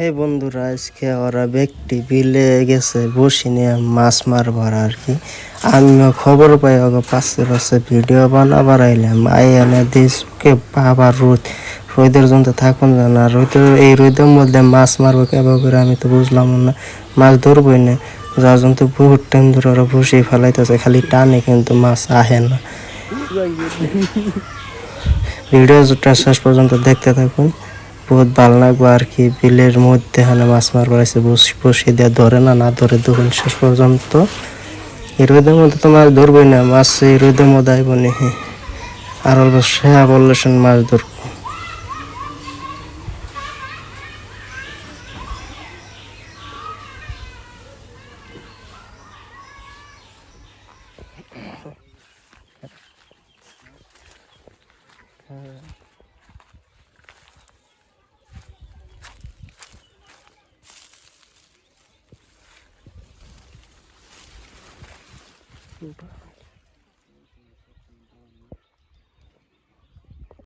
হে বন্ধুরা, আজকে ওরা ব্যক্তি বিলে গেছে, বসি নিয়ে মাছ মারবার আর কি। আমিও খবর পাই ওকে পাশে পাশে ভিডিও বানাবার আইলাম। আই এনে দিসকে বাবা রোদ, রোদের জন্য থাকুন না রোদের এই রোদের মধ্যে মাছ মারবো কেবা করে আমি তো বুঝলাম না। মাছ ধরবই না, যার জন্য তো বহুত টাইম ধরে ওরা বসে ফেলাইতেছে, খালি টানে কিন্তু মাছ আহে না। ভিডিওটা শেষ পর্যন্ত দেখতে থাকুন। বহুত ভালো লাগবো আর কি। বিলের মধ্যে হানে মাছ মারবার আছে, বসে দেওয়া ধরে না না ধরে দেখুন শেষ পর্যন্ত। এই রোদের মধ্যে তোমার ধরবই না, মাছ এই রোদের মধ্যে আইব নি। আর অল্প সেয়া শুন মাছ ধরবো। Yeah. 好吧。